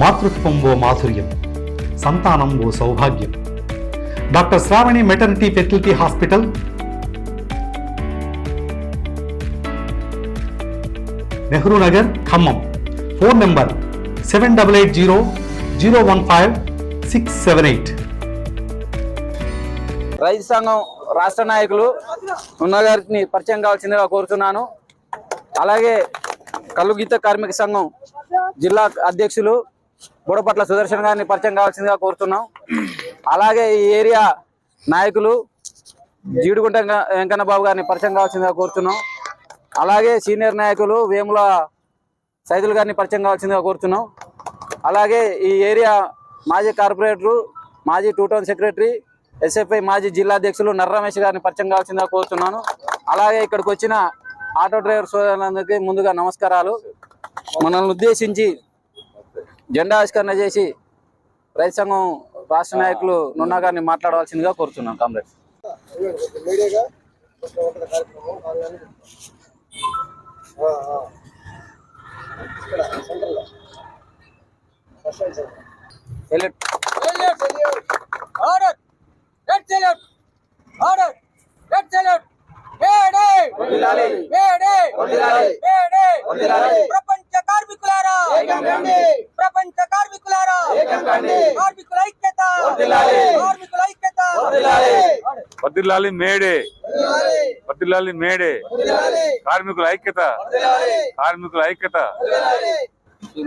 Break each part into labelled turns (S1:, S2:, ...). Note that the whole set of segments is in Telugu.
S1: మాతృత్వం ఓ మాధుర్యం సంతానం ఓ సౌభాగ్యం. Doctor Sravani maternity facility hospital. Nehru Nagar Khammam. Phone number seven double eight zero zero one five six seven eight.
S2: రైతు సంఘం రాష్ట్ర నాయకులు ఉన్నగారిని పరిచయం కావాల్సిందిగా కోరుతున్నాను. అలాగే కల్లుగీత కార్మిక సంఘం జిల్లా అధ్యక్షులు బుడపట్ల సుదర్శన్ గారిని పరిచయం కావాల్సిందిగా కోరుతున్నాం. అలాగే ఈ ఏరియా నాయకులు జీడిగుంట వెంకన్న బాబు గారిని పరిచయం కావాల్సిందిగా కోరుతున్నాం. అలాగే సీనియర్ నాయకులు వేముల సైదుల్ గారిని పరిచయం కావాల్సిందిగా కోరుతున్నాం. అలాగే ఈ ఏరియా మాజీ కార్పొరేటరు మాజీ టూ టౌన్ సెక్రటరీ ఎస్ఎఫ్ఐ మాజీ జిల్లా అధ్యక్షులు నర్రమేష్ గారిని పరిచయం కావాల్సిందిగా కోరుతున్నాను. అలాగే ఇక్కడికి వచ్చిన ఆటో డ్రైవర్ సోదరులందరికీ ముందుగా నమస్కారాలు. మనల్ని ఉద్దేశించి జెండా ఆవిష్కరణ చేసి రైతు సంఘం రాష్ట్ర నాయకులు నున్నా గారిని మాట్లాడవలసిందిగా కోరుతున్నాను కామ్రేడ్.
S3: ప్రపంచ కార్మికులారా ప్రపంచ కార్మికులారా కార్మికుల ఐక్యత
S2: వర్ధిల్లాలి.
S3: కార్మికుల ఐక్యత
S2: వర్ధిల్లాలి.
S4: వర్దిల్లాలి మేడే. వర్దిల్లాలి మేడే. కార్మికుల ఐక్యత. కార్మికుల ఐక్యత.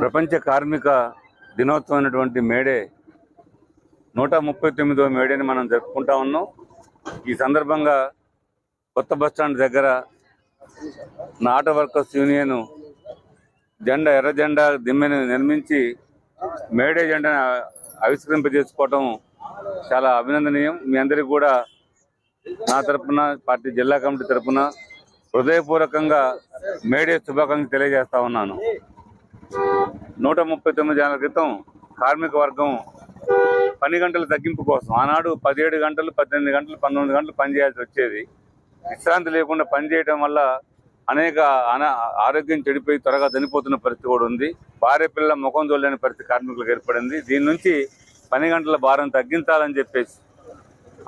S4: ప్రపంచ కార్మిక దినోత్సవం అయినటువంటి మేడే. నూట ముప్పై తొమ్మిదవ మేడేని మనం జరుపుకుంటా ఉన్నాం. ఈ సందర్భంగా కొత్త బస్టాండ్ దగ్గర నా ఆటో వర్కర్స్ యూనియన్ జెండా ఎర్ర జెండా దిమ్మెను నిర్మించి మేడే జెండాను ఆవిష్కరింపజేసుకోవటం చాలా అభినందనీయం. మీ అందరికీ కూడా నా తరపున పార్టీ జిల్లా కమిటీ తరపున హృదయపూర్వకంగా మేడే శుభాకాంక్షలు తెలియజేస్తా ఉన్నాను. నూట ముప్పై తొమ్మిది ఏళ్ళ క్రితం కార్మిక వర్గం పని గంటల తగ్గింపు కోసం ఆనాడు పదిహేడు గంటలు పద్దెనిమిది గంటలు పంతొమ్మిది గంటలు పనిచేయాల్సి వచ్చేది. విశ్రాంతి లేకుండా పనిచేయడం వల్ల అనేక ఆరోగ్యం చెడిపోయి త్వరగా చనిపోతున్న పరిస్థితి కూడా ఉంది. భార్య పిల్లల ముఖం చూడలేని పరిస్థితి కార్మికులకు ఏర్పడింది. దీని నుంచి పని గంటల భారం తగ్గించాలని చెప్పేసి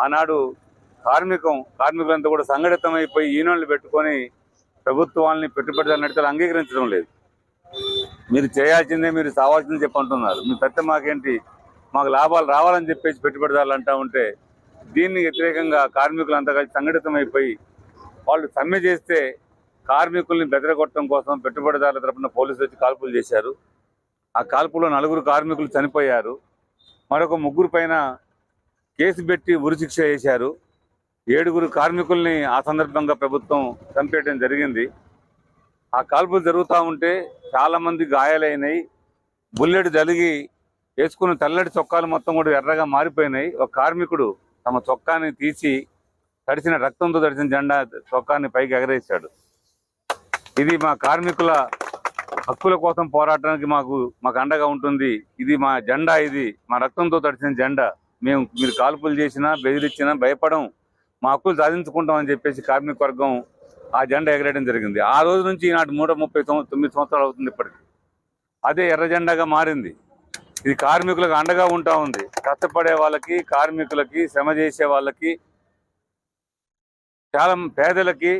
S4: ఆనాడు కార్మికం కార్మికులంతా కూడా సంఘటితమైపోయి ఈనోళ్ళు పెట్టుకొని ప్రభుత్వాలని పెట్టుబడిదారు నడితే అంగీకరించడం లేదు. మీరు చేయాల్సిందే మీరు సావాల్సిందే చెప్పి అంటున్నారు. మీ పెద్ద మాకేంటి? మాకు లాభాలు రావాలని చెప్పేసి పెట్టుబడిదారులు అంటా ఉంటే దీన్ని వ్యతిరేకంగా కార్మికులంతా కలిసి సంఘటితమైపోయి వాళ్ళు సమ్మె చేస్తే కార్మికుల్ని బెదరగొట్టడం కోసం పెట్టుబడిదారుల తరపున పోలీసులు వచ్చి కాల్పులు చేశారు. ఆ కాల్పులో నలుగురు కార్మికులు చనిపోయారు. మరొక ముగ్గురు పైన కేసు పెట్టి ఉరిశిక్ష చేశారు ఏడుగురు కార్మికుల్ని ఆ సందర్భంగా ప్రభుత్వం చంపేయడం జరిగింది. ఆ కాల్పులు జరుగుతూ ఉంటే చాలామంది గాయాలైనాయి. బుల్లెట్ జరిగి వేసుకున్న తెల్లటి చొక్కాలు మొత్తం కూడా ఎర్రగా మారిపోయినాయి. ఒక కార్మికుడు తమ చొక్కాని తీసి తడిసిన రక్తంతో తడిసిన జెండా చొక్కాన్ని పైకి ఎగరేశాడు. ఇది మా కార్మికుల హక్కుల కోసం పోరాటానికి మాకు మాకు అండగా ఉంటుంది. ఇది మా జెండా ఇది. మా రక్తంతో తడిసిన జెండా. మేము మీరు కాల్పులు చేసినా బెదిరించినా భయపడం మా హక్కులు సాధించుకుంటాం అని చెప్పేసి కార్మిక వర్గం ఆ జెండా ఎగరేయడం జరిగింది. ఆ రోజు నుంచి ఈనాటి నూట ముప్పై తొమ్మిది సంవత్సరాలు అవుతుంది ఇప్పటికి. అదే ఎర్ర జెండాగా మారింది. ఇది కార్మికులకు అండగా ఉంటా ఉంది. కష్టపడే వాళ్ళకి కార్మికులకి శ్రమ చేసే వాళ్ళకి చాలా పేదలకి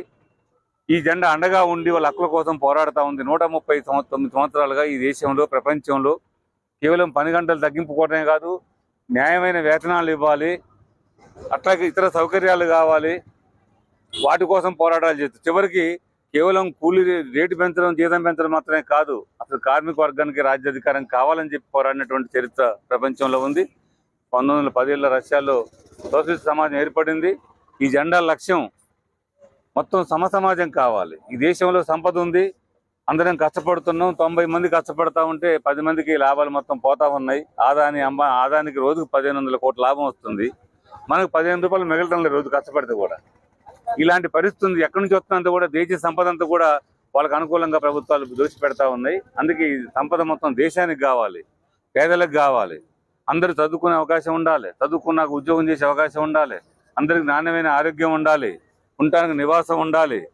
S4: ఈ జెండా అండగా ఉండి వాళ్ళ హక్కుల కోసం పోరాడుతూ ఉంది. నూట ముప్పై తొమ్మిది సంవత్సరాలుగా ఈ దేశంలో ప్రపంచంలో కేవలం పని గంటలు తగ్గింపుకోవడమే కాదు న్యాయమైన వేతనాలు ఇవ్వాలి అట్లాగే ఇతర సౌకర్యాలు కావాలి వాటి కోసం పోరాటాలు చేస్తుంది చివరికి కేవలం కూలీ రేటు పెంచడం జీతం పెంచడం మాత్రమే కాదు అసలు కార్మిక వర్గానికి రాజ్యాధికారం కావాలని చెప్పి పోరాడినటువంటి చరిత్ర ప్రపంచంలో ఉంది. పంతొమ్మిది వందల పదేళ్ళ రష్యాలో సోషలిస్ట్ సమాజం ఏర్పడింది. ఈ జెండా లక్ష్యం మొత్తం సమసమాజం కావాలి. ఈ దేశంలో సంపద ఉంది. అందరం కష్టపడుతున్నాం. తొంభై మంది కష్టపడతా ఉంటే పది మందికి లాభాలు మొత్తం పోతా ఉన్నాయి. ఆదాని అమ్మ ఆదానికి రోజుకు పదిహేను వందల కోట్ల లాభం వస్తుంది. మనకు పదిహేను రూపాయలు మిగలటం లేదు రోజు కష్టపడితే కూడా. ఇలాంటి పరిస్థితి ఎక్కడి నుంచి వస్తుందంతా కూడా దేశ సంపద అంతా కూడా వాళ్ళకి అనుకూలంగా ప్రభుత్వాలు దోచి పెడతా ఉన్నాయి. అందుకే ఈ సంపద మొత్తం దేశానికి కావాలి. పేదలకు కావాలి. అందరూ చదువుకునే అవకాశం ఉండాలి. చదువుకున్నాక ఉద్యోగం చేసే అవకాశం ఉండాలి. అందరికి నాణ్యమైన ఆరోగ్యం ఉండాలి. ఉండటానికి నివాసం ఉండాలి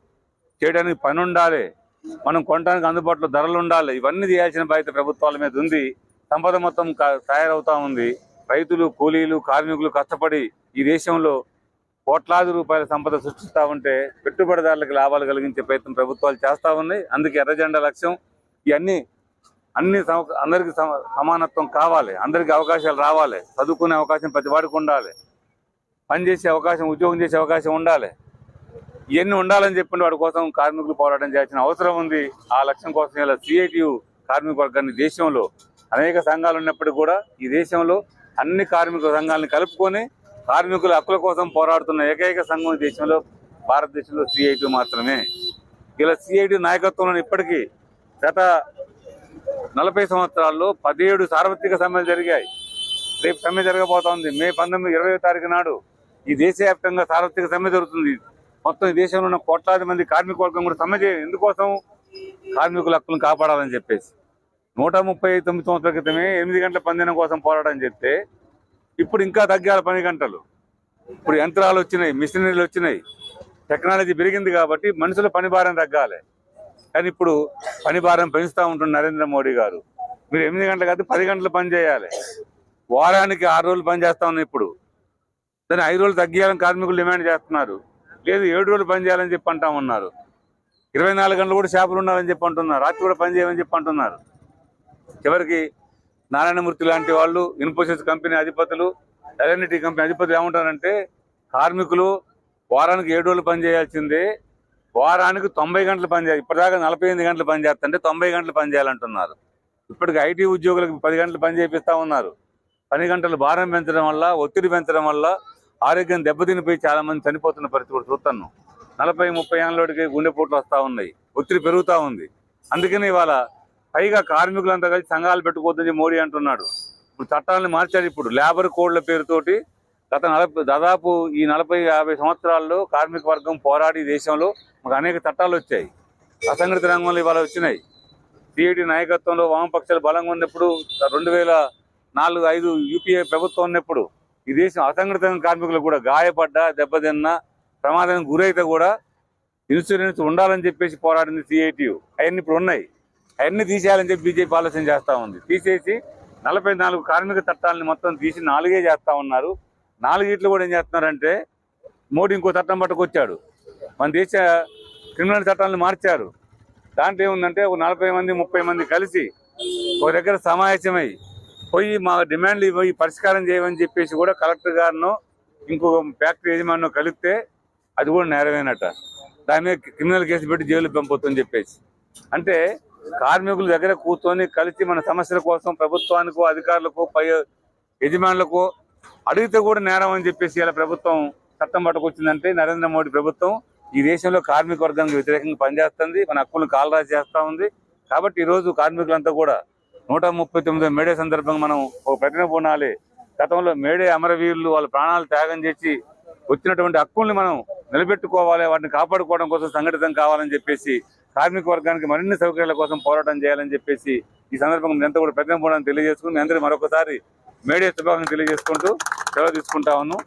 S4: చేయడానికి పని ఉండాలి మనం కొనడానికి అందుబాటులో ధరలు ఉండాలి. ఇవన్నీ చేయాల్సిన బాధ్యత ప్రభుత్వాల మీద ఉంది. సంపద మొత్తం తయారవుతా ఉంది. రైతులు కూలీలు కార్మికులు కష్టపడి ఈ దేశంలో కోట్లాది రూపాయల సంపద సృష్టిస్తా ఉంటే పెట్టుబడిదారులకు లాభాలు కలిగించే ప్రయత్నం ప్రభుత్వాలు చేస్తా ఉన్నాయి. అందుకే ఎర్ర జెండా లక్ష్యం. ఇవన్నీ అన్ని సమ- అందరికి సమానత్వం కావాలి. అందరికి అవకాశాలు రావాలి. చదువుకునే అవకాశం ప్రతి వాడికి ఉండాలి. పని చేసే అవకాశం ఉద్యోగం చేసే అవకాశం ఉండాలి. ఇవన్నీ ఉండాలని చెప్పిన వాడి కోసం కార్మికులు పోరాటం చేయాల్సిన అవసరం ఉంది. ఆ లక్ష్యం కోసం ఇలా సిఐటియు కార్మిక వర్గాన్ని దేశంలో అనేక సంఘాలు ఉన్నప్పటికీ కూడా ఈ దేశంలో అన్ని కార్మిక సంఘాలను కలుపుకొని కార్మికుల హక్కుల కోసం పోరాడుతున్న ఏకైక సంఘం దేశంలో భారతదేశంలో సిఐటి మాత్రమే. ఇలా సిఐటి నాయకత్వంలో ఇప్పటికీ గత నలభై సంవత్సరాల్లో పదిహేడు సార్వత్రిక సమ్మెలు జరిగాయి. రేపు సమ్మె జరగబోతోంది. మే పంతొమ్మిది ఇరవై తారీఖు నాడు ఈ దేశవ్యాప్తంగా సార్వత్రిక సమ్మె జరుగుతుంది. మొత్తం ఈ దేశంలో ఉన్న కోట్లాది మంది కార్మిక వర్గం కూడా సమ్మె చేయ ఎందుకోసం కార్మికుల హక్కులను కాపాడాలని చెప్పేసి. నూట ముప్పై తొమ్మిది సంవత్సరాల క్రితమే ఎనిమిది గంటల పందినం కోసం పోరాటం చెప్తే ఇప్పుడు ఇంకా తగ్గాలి పని గంటలు. ఇప్పుడు యంత్రాలు వచ్చినాయి మిషనరీలు వచ్చినాయి. టెక్నాలజీ పెరిగింది కాబట్టి మనుషుల పని భారం తగ్గాలి. కానీ ఇప్పుడు పని భారం పెంచుతూ ఉంటున్న నరేంద్ర మోడీ గారు. మీరు ఎనిమిది గంటలు కాదు పది గంటలు పని చేయాలి. వారానికి ఆరు రోజులు పని చేస్తా ఉన్నాయి ఇప్పుడు. దాన్ని ఐదు రోజులు తగ్గియాలని కార్మికులు డిమాండ్ చేస్తున్నారు. లేదు ఏడు రోజులు పని చేయాలని చెప్పి అంటా ఉన్నారు ఇరవై నాలుగు గంటలు కూడా చేపలు ఉండాలని చెప్పి అంటున్నారు. రాత్రి కూడా పని చేయమని చెప్పి అంటున్నారు. చివరికి నారాయణమూర్తి లాంటి వాళ్ళు ఇన్ఫోసిస్ కంపెనీ అధిపతులు ఎల్ఎన్టీ కంపెనీ అధిపతులు ఏమంటారంటే కార్మికులు వారానికి ఏడు రోజులు పని చేయాల్సిందే. వారానికి తొంభై గంటలు పనిచేయాలి ఇప్పటిదాకా నలభై ఎనిమిది గంటలు పని చేస్తుంటే తొంభై గంటలు పనిచేయాలంటున్నారు ఇప్పటికి ఐటీ ఉద్యోగులకు పది గంటలు పని చేపిస్తా ఉన్నారు. పని గంటలు భారం పెంచడం వల్ల ఒత్తిడి పెంచడం వల్ల ఆరోగ్యం దెబ్బతినిపోయి చాలా మంది చనిపోతున్న పరిస్థితి కూడా చూస్తాను. నలభై ముప్పై ఏళ్ళలోడికి గుండెపోట్లు వస్తూ ఉన్నాయి. ఒత్తిడి పెరుగుతూ ఉంది. అందుకని ఇవాళ పైగా కార్మికులంతా కలిసి సంఘాలు పెట్టుకోవద్దని మోడీ అంటున్నాడు. ఇప్పుడు చట్టాలను మార్చారు ఇప్పుడు. లేబర్ కోడ్ల పేరుతోటి గత నలభై దాదాపు ఈ నలభై యాభై సంవత్సరాల్లో కార్మిక వర్గం పోరాడి దేశంలో మాకు అనేక చట్టాలు వచ్చాయి. అసంఘటిత రంగంలో ఇవాళ వచ్చినాయి. సిఐటి నాయకత్వంలో వామపక్షాలు బలంగా ఉన్నప్పుడు రెండు వేల నాలుగు ఐదు యూపీఏ ప్రభుత్వం ఉన్నప్పుడు ఈ దేశం అసంఘటిత కార్మికులు కూడా గాయపడ్డా దెబ్బతిన్న ప్రమాదానికి గురైతే కూడా ఇన్సూరెన్స్ ఉండాలని చెప్పేసి పోరాడింది సిఐటియు అవన్నీ ఇప్పుడు ఉన్నాయి. అవన్నీ తీసేయాలని చెప్పి బీజేపీ ఆలోచన చేస్తా ఉంది. తీసేసి నలభై నాలుగు కార్మిక చట్టాలని మొత్తం తీసి నాలుగే చేస్తా ఉన్నారు. నాలుగిట్లు కూడా ఏం చేస్తున్నారంటే మోడీ ఇంకో చట్టం పట్టుకొచ్చాడు. మన దేశ క్రిమినల్ చట్టాలను మార్చారు. దాంట్లో ఏముందంటే ఒక నలభై మంది ముప్పై మంది కలిసి ఒక దగ్గర సమావేశమై పోయి మా డిమాండ్లు పోయి పరిష్కారం చేయమని చెప్పేసి కూడా కలెక్టర్ గారినో ఇంకొక ఫ్యాక్టరీ యజమాను కలిపితే అది కూడా నేరమేనట. దాని మీద క్రిమినల్ కేసు పెట్టి జైలు పంపొద్దని చెప్పేసి. అంటే కార్మికుల దగ్గర కూర్చొని కలిసి మన సమస్యల కోసం ప్రభుత్వానికో అధికారులకు పై యజమానులకు అడిగితే కూడా నేరం అని చెప్పేసి ఇలా ప్రభుత్వం చట్టం పట్టుకొచ్చిందంటే నరేంద్ర మోడీ ప్రభుత్వం ఈ దేశంలో కార్మిక వర్గానికి వ్యతిరేకంగా పనిచేస్తుంది మన హక్కులను కాలరాజు చేస్తా ఉంది. కాబట్టి ఈ రోజు కార్మికులంతా కూడా నూట ముప్పై తొమ్మిదో మేడే సందర్భంగా మనం ఒక ప్రతిన పూనాలి గతంలో మేడే అమరవీరులు వాళ్ళ ప్రాణాలు త్యాగం చేసి వచ్చినటువంటి హక్కుల్ని మనం నిలబెట్టుకోవాలి వాటిని కాపాడుకోవడం కోసం సంఘటితం కావాలని చెప్పేసి కార్మిక వర్గానికి మరిన్ని సౌకర్యాల కోసం పోరాటం చేయాలని చెప్పేసి ఈ సందర్భంగా ఎంత కూడా ప్రతిన పూనాన్ని తెలియజేసుకుని మీ మరొకసారి మేడే శుభాకాంక్షలు తెలియజేసుకుంటూ సెలవు తీసుకుంటా ఉన్నాం.